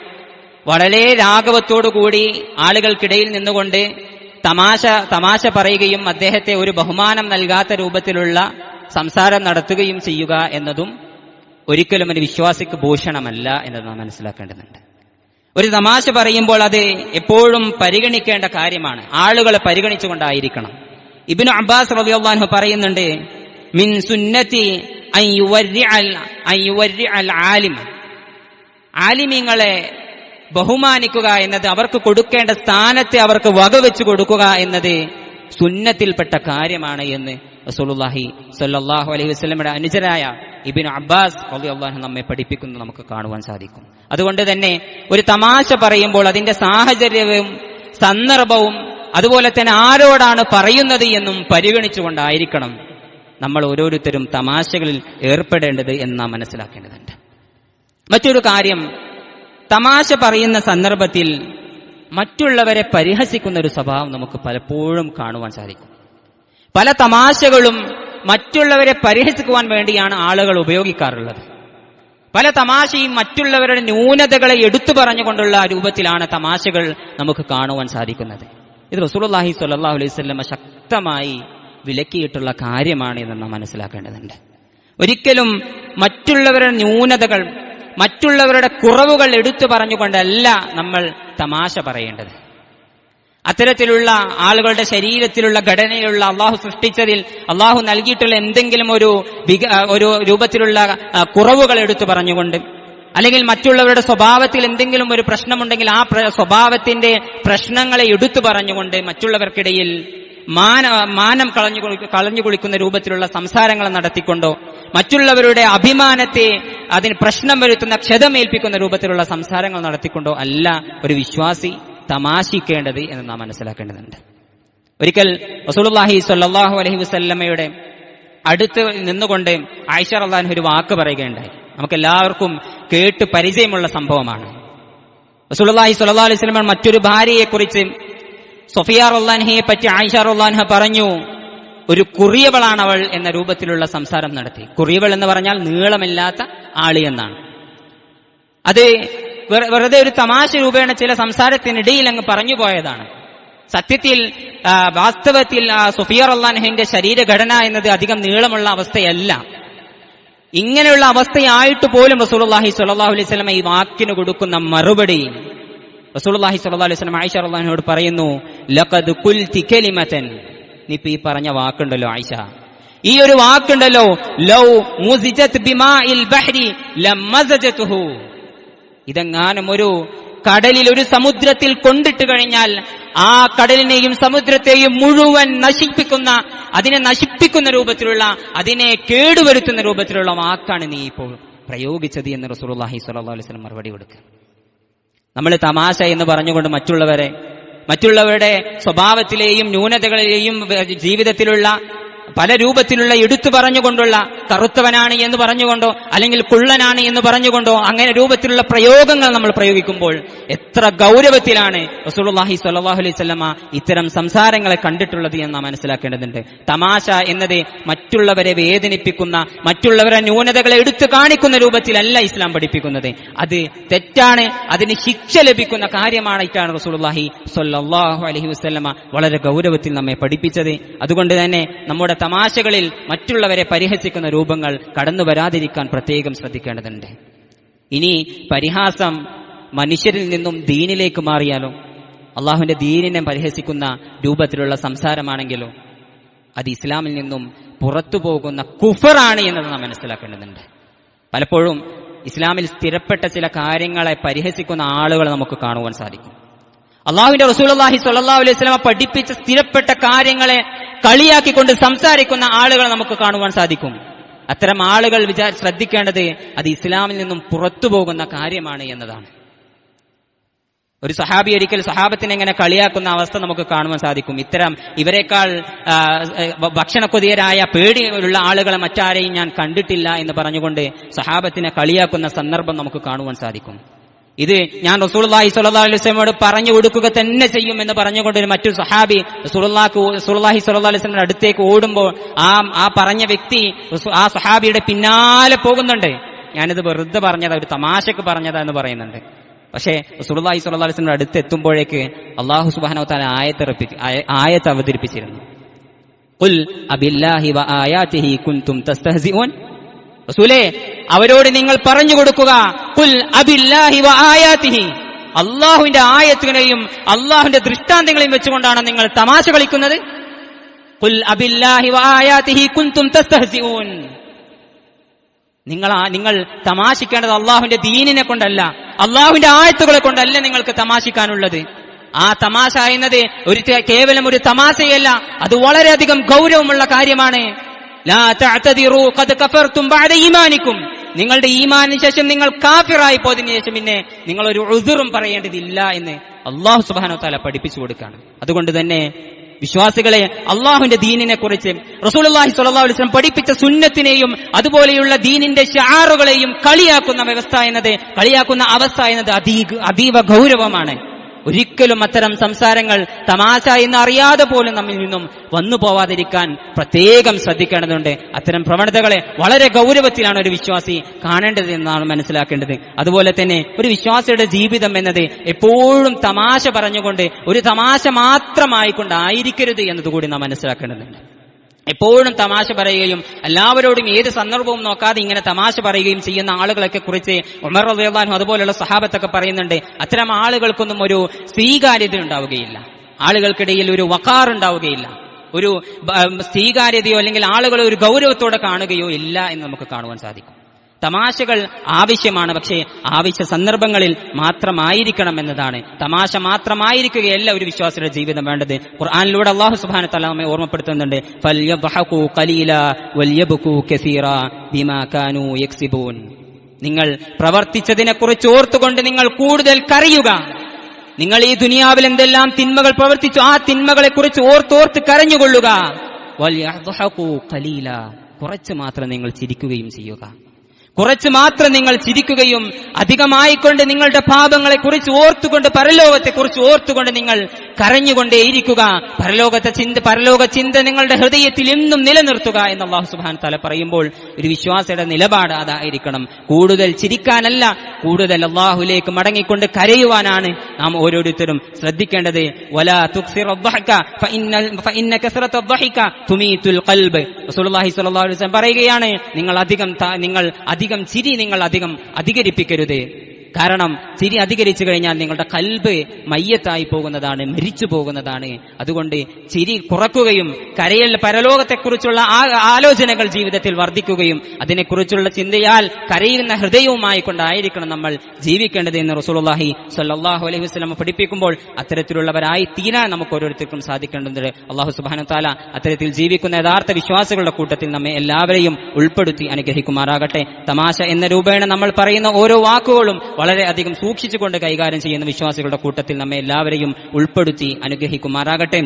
വളരെ രാഘവത്തോടുകൂടി ആളുകൾക്കിടയിൽ നിന്നുകൊണ്ട് തമാശ തമാശ പറയുകയും അദ്ദേഹത്തെ ഒരു ബഹുമാനം നൽകാത്ത രൂപത്തിലുള്ള സംസാരം നടത്തുകയും ചെയ്യുക എന്നതും ഒരിക്കലും ഒരു വിശ്വാസിക്ക് ഭൂഷണമല്ല എന്ന് നാം മനസ്സിലാക്കേണ്ടതുണ്ട്. ഒരു തമാശ പറയുമ്പോൾ അത് എപ്പോഴും പരിഗണിക്കേണ്ട കാര്യമാണ്. ആളുകളെ പരിഗണിച്ചുകൊണ്ടായിരിക്കണം. ഇബിനു അബ്ബാസ് റളിയല്ലാഹു പറയുന്നുണ്ട് മിൻ സുന്നത്തി ആലിമ. ആലിമീങ്ങളെ ബഹുമാനിക്കുക എന്നത് അവർക്ക് കൊടുക്കേണ്ട സ്ഥാനത്തെ അവർക്ക് വകവെച്ച് കൊടുക്കുക എന്നത് സുന്നത്തിൽപ്പെട്ട കാര്യമാണ് എന്ന് റസൂലുള്ളാഹി സ്വല്ലല്ലാഹു അലൈഹി വസല്ലമയുടെ അനുചരായ ഇബിൻ അബ്ബാസ് അള്ളാഹു നമ്മെ പഠിപ്പിക്കുന്നത് നമുക്ക് കാണുവാൻ സാധിക്കും. അതുകൊണ്ട് തന്നെ ഒരു തമാശ പറയുമ്പോൾ അതിന്റെ സാഹചര്യവും സന്ദർഭവും അതുപോലെ തന്നെ ആരോടാണ് പറയുന്നത് എന്നും പരിഗണിച്ചുകൊണ്ടായിരിക്കണം നമ്മൾ ഓരോരുത്തരും തമാശകളിൽ ഏർപ്പെടേണ്ടത് എന്ന് നാം മനസ്സിലാക്കേണ്ടതുണ്ട്. മറ്റൊരു കാര്യം തമാശ പറയുന്ന സന്ദർഭത്തിൽ മറ്റുള്ളവരെ പരിഹസിക്കുന്ന ഒരു സ്വഭാവം നമുക്ക് പലപ്പോഴും കാണുവാൻ സാധിക്കും. പല തമാശകളും മറ്റുള്ളവരെ പരിഹസിക്കുവാൻ വേണ്ടിയാണ് ആളുകൾ ഉപയോഗിക്കാറുള്ളത്. പല തമാശയും മറ്റുള്ളവരുടെ ന്യൂനതകളെ എടുത്തു പറഞ്ഞുകൊണ്ടുള്ള രൂപത്തിലാണ് തമാശകൾ നമുക്ക് കാണുവാൻ സാധിക്കുന്നത്. ഇത് റസൂലുള്ളാഹി സ്വല്ലല്ലാഹു അലൈഹി വസല്ലമ ശക്തമായി വിലക്കിയിട്ടുള്ള കാര്യമാണ് എന്ന് നാം മനസ്സിലാക്കേണ്ടതുണ്ട്. ഒരിക്കലും മറ്റുള്ളവരുടെ ന്യൂനതകൾ മറ്റുള്ളവരുടെ കുറവുകൾ എടുത്തു പറഞ്ഞുകൊണ്ടല്ല നമ്മൾ തമാശ പറയേണ്ടത്. അത്തരത്തിലുള്ള ആളുകളുടെ ശരീരത്തിലുള്ള ഘടനയുള്ള അള്ളാഹു സൃഷ്ടിച്ചതിൽ അള്ളാഹു നൽകിയിട്ടുള്ള എന്തെങ്കിലും ഒരു ഒരു രൂപത്തിലുള്ള കുറവുകൾ എടുത്തു പറഞ്ഞുകൊണ്ട് അല്ലെങ്കിൽ മറ്റുള്ളവരുടെ സ്വഭാവത്തിൽ എന്തെങ്കിലും ഒരു പ്രശ്നമുണ്ടെങ്കിൽ ആ സ്വഭാവത്തിന്റെ പ്രശ്നങ്ങളെ എടുത്തു പറഞ്ഞുകൊണ്ട് മറ്റുള്ളവർക്കിടയിൽ മാന മാനം കളഞ്ഞു കളഞ്ഞു കുളിക്കുന്ന രൂപത്തിലുള്ള സംസാരങ്ങൾ നടത്തിക്കൊണ്ടോ മറ്റുള്ളവരുടെ അഭിമാനത്തെ അതിന് പ്രശ്നം വരുത്തുന്ന ക്ഷതമേൽപ്പിക്കുന്ന രൂപത്തിലുള്ള സംസാരങ്ങൾ നടത്തിക്കൊണ്ടോ അല്ല ഒരു വിശ്വാസി. തമാശിക്കേണ്ടത് എന്ന് നാം മനസ്സിലാക്കേണ്ടതുണ്ട്. ഒരിക്കൽ റസൂലുള്ളാഹി സ്വല്ലല്ലാഹു അലഹി വസ്ല്ലമ്മയുടെ അടുത്ത് നിന്നുകൊണ്ട് ആയിഷ റളിയല്ലാഹു ഒരു വാക്ക് പറയുകയുണ്ടായി. നമുക്ക് എല്ലാവർക്കും കേട്ട് പരിചയമുള്ള സംഭവമാണ്. റസൂലുള്ളാഹി സ്വല്ലല്ലാഹു അലൈഹി സ്വലമ മറ്റൊരു ഭാര്യയെക്കുറിച്ച് സൊഫിയ ഉള്ളാൻഹയെ പറ്റി ആയിഷ ഉള്ളാൻഹ പറഞ്ഞു ഒരു കുറിയവളാണ് അവൾ എന്ന രൂപത്തിലുള്ള സംസാരം നടത്തി. കുറിയവൾ എന്ന് പറഞ്ഞാൽ നീളമില്ലാത്ത ആളി എന്നാണ്. അത് വെറുതെ ഒരു തമാശ രൂപേണ ചില സംസാരത്തിനിടയിൽ അങ്ങ് പറഞ്ഞു പോയതാണ്. സത്യത്തിൽ വാസ്തവത്തിൽ സുഫിയർ അള്ളാൻഹിന്റെ ശരീരഘടന എന്നത് അധികം നീളമുള്ള അവസ്ഥയല്ല. ഇങ്ങനെയുള്ള അവസ്ഥയായിട്ട് പോലും റസൂലുള്ളാഹി സ്വല്ലല്ലാഹു അലൈഹി വസല്ലം ഈ വാക്കിന് കൊടുക്കുന്ന മറുപടി. റസൂലുള്ളാഹി സ്വല്ലല്ലാഹു അലൈഹി വസല്ലം ആയിഷ അള്ളാഹിനോട് പറയുന്നു ലഖദ് കുൽ കലിമതൻ. നീ ഈ പറഞ്ഞ വാക്കുണ്ടല്ലോ ആയിഷ. ഈ ഒരു വാക്കുണ്ടല്ലോ ലൗ മുസിജത് ബിമാഇൽ ബഹ്രി ലമസജതുഹു ഇതെങ്ങാനും ഒരു കടലിൽ ഒരു സമുദ്രത്തിൽ കൊണ്ടിട്ട് കഴിഞ്ഞാൽ ആ കടലിനെയും സമുദ്രത്തെയും മുഴുവൻ നശിപ്പിക്കുന്ന അതിനെ നശിപ്പിക്കുന്ന രൂപത്തിലുള്ള അതിനെ കേടുവരുത്തുന്ന രൂപത്തിലുള്ള വാക്കാണ് നീ ഇപ്പോൾ പ്രയോഗിച്ചത് എന്ന് റസൂലുള്ളാഹി സ്വല്ലല്ലാഹു അലൈഹി വസല്ലം മറുപടി കൊടുക്കുക. നമ്മൾ തമാശ എന്ന് പറഞ്ഞുകൊണ്ട് മറ്റുള്ളവരെ മറ്റുള്ളവരുടെ സ്വഭാവത്തിലെയും ന്യൂനതകളിലെയും ജീവിതത്തിലുള്ള പല രൂപത്തിലുള്ള എടുത്തു പറഞ്ഞുകൊണ്ടുള്ള കറുത്തവനാണ് എന്ന് പറഞ്ഞുകൊണ്ടോ അല്ലെങ്കിൽ കുള്ളനാണ് എന്ന് പറഞ്ഞുകൊണ്ടോ അങ്ങനെ രൂപത്തിലുള്ള പ്രയോഗങ്ങൾ നമ്മൾ പ്രയോഗിക്കുമ്പോൾ എത്ര ഗൗരവത്തിലാണ് റസൂലുള്ളാഹി സ്വല്ലല്ലാഹു അലൈഹി വസല്ലമ ഇത്തരം സംസാരങ്ങളെ കണ്ടിട്ടുള്ളത് എന്ന് നാം മനസ്സിലാക്കേണ്ടതുണ്ട്. തമാശ എന്നത് മറ്റുള്ളവരെ വേദനിപ്പിക്കുന്ന മറ്റുള്ളവരെ ന്യൂനതകളെ എടുത്തു കാണിക്കുന്ന രൂപത്തിലല്ല ഇസ്ലാം പഠിപ്പിക്കുന്നത്. അത് തെറ്റാണ് അതിന് ശിക്ഷ ലഭിക്കുന്ന കാര്യമായിട്ടാണ് റസൂലുള്ളാഹി സ്വല്ലല്ലാഹു അലൈഹി വസല്ലമ വളരെ ഗൗരവത്തിൽ നമ്മെ പഠിപ്പിച്ചത്. അതുകൊണ്ട് തന്നെ നമ്മുടെ തമാശകളിൽ മറ്റുള്ളവരെ പരിഹസിക്കുന്ന രൂപങ്ങൾ കടന്നു വരാതിരിക്കാൻ പ്രത്യേകം ശ്രദ്ധിക്കേണ്ടതുണ്ട്. ഇനി പരിഹാസം മനുഷ്യരിൽ നിന്നും ദീനിലേക്ക് മാറിയാലോ? അള്ളാഹുവിന്റെ ദീനിനെ പരിഹസിക്കുന്ന രൂപത്തിലുള്ള സംസാരമാണെങ്കിലോ? അത് ഇസ്ലാമിൽ നിന്നും പുറത്തു പോകുന്ന കുഫറാണ് എന്നത് നാം മനസ്സിലാക്കേണ്ടതുണ്ട്. പലപ്പോഴും ഇസ്ലാമിൽ സ്ഥിരപ്പെട്ട ചില കാര്യങ്ങളെ പരിഹസിക്കുന്ന ആളുകൾ നമുക്ക് കാണുവാൻ സാധിക്കും. അള്ളാഹുവിന്റെ റസൂലുള്ളാഹി സ്വല്ലാ അലൈഹി വസല്ലമ പഠിപ്പിച്ച സ്ഥിരപ്പെട്ട കാര്യങ്ങളെ കളിയാക്കിക്കൊണ്ട് സംസാരിക്കുന്ന ആളുകൾ നമുക്ക് കാണുവാൻ സാധിക്കും. അത്തരം ആളുകൾ വിചാ ശ്രദ്ധിക്കേണ്ടത് അത് ഇസ്ലാമിൽ നിന്നും പുറത്തു പോകുന്ന കാര്യമാണ് എന്നതാണ്. ഒരു സഹാബി ഒരിക്കൽ സഹാബത്തിനെ എങ്ങനെ കളിയാക്കുന്ന അവസ്ഥ നമുക്ക് കാണുവാൻ സാധിക്കും. ഇത്തരം ഇവരെക്കാൾ ഭക്ഷണക്കൊതിയരായ പേടിയുള്ള ആളുകളെ മറ്റാരെയും ഞാൻ കണ്ടിട്ടില്ല എന്ന് പറഞ്ഞുകൊണ്ട് സഹാബത്തിനെ കളിയാക്കുന്ന സന്ദർഭം നമുക്ക് കാണുവാൻ സാധിക്കും. ഇത് ഞാൻ റസൂലുള്ളാഹി സ്വല്ലല്ലാഹു അലൈഹി വസല്ലമയോട് പറഞ്ഞു കൊടുക്കുക തന്നെ ചെയ്യും എന്ന് പറഞ്ഞുകൊണ്ട് മറ്റൊരു സഹാബി റസൂലുള്ളാഹി റസൂള്ളാഹി സുല്ലാ അലൈഹി വസല്ലമയുടെ അടുത്തേക്ക് ഓടുമ്പോൾ ആ ആ പറഞ്ഞ വ്യക്തി ആ സഹാബിയുടെ പിന്നാലെ പോകുന്നുണ്ട്. ഞാനിത് വെറുതെ പറഞ്ഞതാ ഒരു തമാശക്ക് പറഞ്ഞതാ എന്ന് പറയുന്നുണ്ട്. പക്ഷേ റസൂലുള്ളാഹി സുല്ലാ അലൈഹി വസല്ലമയുടെ അടുത്ത് എത്തുമ്പോഴേക്ക് അള്ളാഹു വതആല ആയത്ത് ആയത്ത് അവതരിപ്പിച്ചിരുന്നു. റസൂലേ അവരോട് നിങ്ങൾ പറഞ്ഞു കൊടുക്കുക. കുൽ അബില്ലാഹി ആയാതിഹി. അള്ളാഹുവിന്റെ ആയത്തിനെയും അള്ളാഹുവിന്റെ ദൃഷ്ടാന്തങ്ങളെയും വെച്ചുകൊണ്ടാണ് നിങ്ങൾ തമാശ കളിക്കുന്നത്. കുൽ അബില്ലാഹി ആയാതിഹി കുന്തും തസ്തഹസിഊൻ. നിങ്ങൾ നിങ്ങൾ തമാശിക്കേണ്ടത് അള്ളാഹുവിന്റെ ദീനിനെ കൊണ്ടല്ല അള്ളാഹുവിന്റെ ആയത്തുകളെ കൊണ്ടല്ല നിങ്ങൾക്ക് തമാശിക്കാനുള്ളത്. ആ തമാശ എന്നത് ഒരു കേവലം ഒരു തമാശയല്ല അത് വളരെയധികം ഗൗരവമുള്ള കാര്യമാണ്. ഈമാനിക്കും. നിങ്ങളുടെ ഈമാനിന് ശേഷം നിങ്ങൾ കാഫിറായി പോയതിനു ശേഷം പിന്നെ നിങ്ങൾ ഒരു ഉദുറും പറയേണ്ടതില്ല എന്ന് അള്ളാഹു സുബാനോ താല പഠിപ്പിച്ചു കൊടുക്കുകയാണ് അതുകൊണ്ട് തന്നെ വിശ്വാസികളെ അള്ളാഹുവിന്റെ ദീനിനെ കുറിച്ച് അലൈഹി വസല്ലം പഠിപ്പിച്ച സുന്നത്തിനെയും അതുപോലെയുള്ള ദീനിന്റെ ഷാറുകളെയും കളിയാക്കുന്ന വ്യവസ്ഥ എന്നത് കളിയാക്കുന്ന അവസ്ഥ എന്നത് അതീവ ഗൗരവമാണ്. ഒരിക്കലും അത്തരം സംസാരങ്ങൾ തമാശ എന്ന് അറിയാതെ പോലും നമ്മിൽ നിന്നും വന്നു പോവാതിരിക്കാൻ പ്രത്യേകം ശ്രദ്ധിക്കേണ്ടതുണ്ട്. അത്തരം പ്രവണതകളെ വളരെ ഗൗരവത്തിലാണ് ഒരു വിശ്വാസി കാണേണ്ടത് എന്നാണ് മനസ്സിലാക്കേണ്ടത്. അതുപോലെ തന്നെ ഒരു വിശ്വാസിയുടെ ജീവിതം എന്നത് എപ്പോഴും തമാശ പറഞ്ഞുകൊണ്ട് ഒരു തമാശ മാത്രമായിക്കൊണ്ടായിരിക്കരുത് എന്നതുകൂടി നാം മനസ്സിലാക്കേണ്ടതുണ്ട്. എപ്പോഴും തമാശ പറയുകയും എല്ലാവരോടും ഏത് സന്ദർഭവും നോക്കാതെ ഇങ്ങനെ തമാശ പറയുകയും ചെയ്യുന്ന ആളുകളൊക്കെ കുറിച്ച് ഉമർ റബിയാനും അതുപോലെയുള്ള സഹാബത്തൊക്കെ പറയുന്നുണ്ട്. അത്തരം ആളുകൾക്കൊന്നും ഒരു സ്വീകാര്യത ഉണ്ടാവുകയില്ല. ആളുകൾക്കിടയിൽ ഒരു വക്കാർ ഉണ്ടാവുകയില്ല. ഒരു സ്വീകാര്യതയോ അല്ലെങ്കിൽ ആളുകളെ ഒരു ഗൗരവത്തോടെ കാണുകയോ ഇല്ല എന്ന് നമുക്ക് കാണുവാൻ സാധിക്കും. തമാശകൾ ആവശ്യമാണ്. പക്ഷേ ആവശ്യ സന്ദർഭങ്ങളിൽ മാത്രമായിരിക്കണം എന്നതാണ്. തമാശ മാത്രമായിരിക്കുകയല്ല ഒരു വിശ്വാസിയുടെ ജീവിതം വേണ്ടത്. ഖുർആാനിലൂടെ അള്ളാഹു സുബാന തല നമ്മെ ഓർമ്മപ്പെടുത്തുന്നുണ്ട്. നിങ്ങൾ പ്രവർത്തിച്ചതിനെ കുറിച്ച് ഓർത്തുകൊണ്ട് നിങ്ങൾ കൂടുതൽ കരയുക. നിങ്ങൾ ഈ ദുനിയാവിൽ എന്തെല്ലാം തിന്മകൾ പ്രവർത്തിച്ചു ആ തിന്മകളെ കുറിച്ച് ഓർത്തോർത്ത് കരഞ്ഞുകൊള്ളുക. കുറച്ച് മാത്രം നിങ്ങൾ ചിരിക്കുകയും ചെയ്യുക. കുറച്ച് മാത്രം നിങ്ങൾ ചിരിക്കുകയും അധികമായിക്കൊണ്ട് നിങ്ങളുടെ പാപങ്ങളെ കുറിച്ച് ഓർത്തുകൊണ്ട് പരലോകത്തെക്കുറിച്ച് ഓർത്തുകൊണ്ട് നിങ്ങൾ കരഞ്ഞുകൊണ്ടേയിരിക്കുക. പരലോകത്തെ ചിന്ത പരലോക ചിന്ത നിങ്ങളുടെ ഹൃദയത്തിൽ എന്നും നിലനിർത്തുക എന്ന് അള്ളാഹു സുബാൻ തല പറയുമ്പോൾ ഒരു വിശ്വാസയുടെ നിലപാട് അതായിരിക്കണം. കൂടുതൽ ചിരിക്കാനല്ല കൂടുതൽ അള്ളാഹുലേക്ക് മടങ്ങിക്കൊണ്ട് കരയുവാനാണ് നാം ഓരോരുത്തരും ശ്രദ്ധിക്കേണ്ടത്. പറയുകയാണ് നിങ്ങൾ അധികം നിങ്ങൾ അധികം ചിരി നിങ്ങൾ അധികം അധികരിപ്പിക്കരുത്. കാരണം ചിരി അധികരിച്ചു കഴിഞ്ഞാൽ നിങ്ങളുടെ കൽബ് മയ്യത്തായി പോകുന്നതാണ് മരിച്ചു പോകുന്നതാണ്. അതുകൊണ്ട് ചിരി കുറക്കുകയും കരയൽ പരലോകത്തെക്കുറിച്ചുള്ള ആലോചനകൾ ജീവിതത്തിൽ വർദ്ധിക്കുകയും അതിനെക്കുറിച്ചുള്ള ചിന്തയാൽ കരയുന്ന ഹൃദയവുമായി കൊണ്ടായിരിക്കണം നമ്മൾ ജീവിക്കേണ്ടത് എന്ന് റസൂലുള്ളാഹി സ്വല്ലല്ലാഹു അലൈഹി വസല്ലം പഠിപ്പിക്കുമ്പോൾ അത്തരത്തിലുള്ളവരായി തീരാൻ നമുക്ക് ഓരോരുത്തർക്കും സാധിക്കേണ്ടതുണ്ട്. അള്ളാഹു സുബ്ഹാനഹു താല അത്തരത്തിൽ ജീവിക്കുന്ന യഥാർത്ഥ വിശ്വാസികളുടെ കൂട്ടത്തിൽ നമ്മെ എല്ലാവരെയും ഉൾപ്പെടുത്തി അനുഗ്രഹിക്കുമാറാകട്ടെ. തമാശ എന്ന രൂപേണ നമ്മൾ പറയുന്ന ഓരോ വാക്കുകളും വളരെയധികം സൂക്ഷിച്ചുകൊണ്ട് കൈകാര്യം ചെയ്യുന്ന വിശ്വാസികളുടെ കൂട്ടത്തിൽ നമ്മെ എല്ലാവരെയും ഉൾപ്പെടുത്തി അനുഗ്രഹിക്കുമാറാകട്ടെ.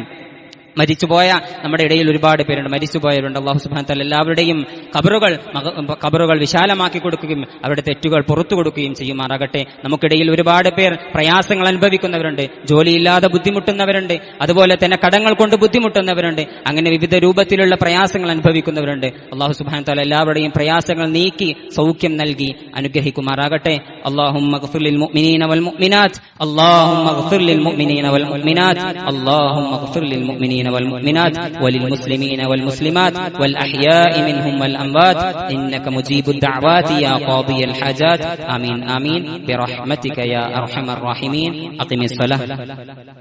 മരിച്ചുപോയ നമ്മുടെ ഇടയിൽ ഒരുപാട് പേരുണ്ട്. മരിച്ചുപോയവരുണ്ട്. അള്ളാഹു സുബാനത്തല്ല എല്ലാവരുടെയും കബറുകൾ കബറുകൾ വിശാലമാക്കി കൊടുക്കുകയും അവരുടെ തെറ്റുകൾ പുറത്തു കൊടുക്കുകയും ചെയ്യുമാറാകട്ടെ. നമുക്കിടയിൽ ഒരുപാട് പേർ പ്രയാസങ്ങൾ അനുഭവിക്കുന്നവരുണ്ട്. ജോലിയില്ലാതെ ബുദ്ധിമുട്ടുന്നവരുണ്ട്. അതുപോലെ തന്നെ കടങ്ങൾ കൊണ്ട് ബുദ്ധിമുട്ടുന്നവരുണ്ട്. അങ്ങനെ വിവിധ രൂപത്തിലുള്ള പ്രയാസങ്ങൾ അനുഭവിക്കുന്നവരുണ്ട്. അള്ളാഹു സുബാനത്തല്ല എല്ലാവരുടെയും പ്രയാസങ്ങൾ നീക്കി സൗഖ്യം നൽകി അനുഗ്രഹിക്കുമാറാകട്ടെ. അള്ളാഹു അള്ളാഹു അള്ളാഹു والمؤمنات وللمسلمين والمسلمات والأحياء منهم والأموات إنك مجيب الدعوات يا قاضي الحاجات. آمين آمين. برحمتك يا أرحم الراحمين. أقم الصلاة.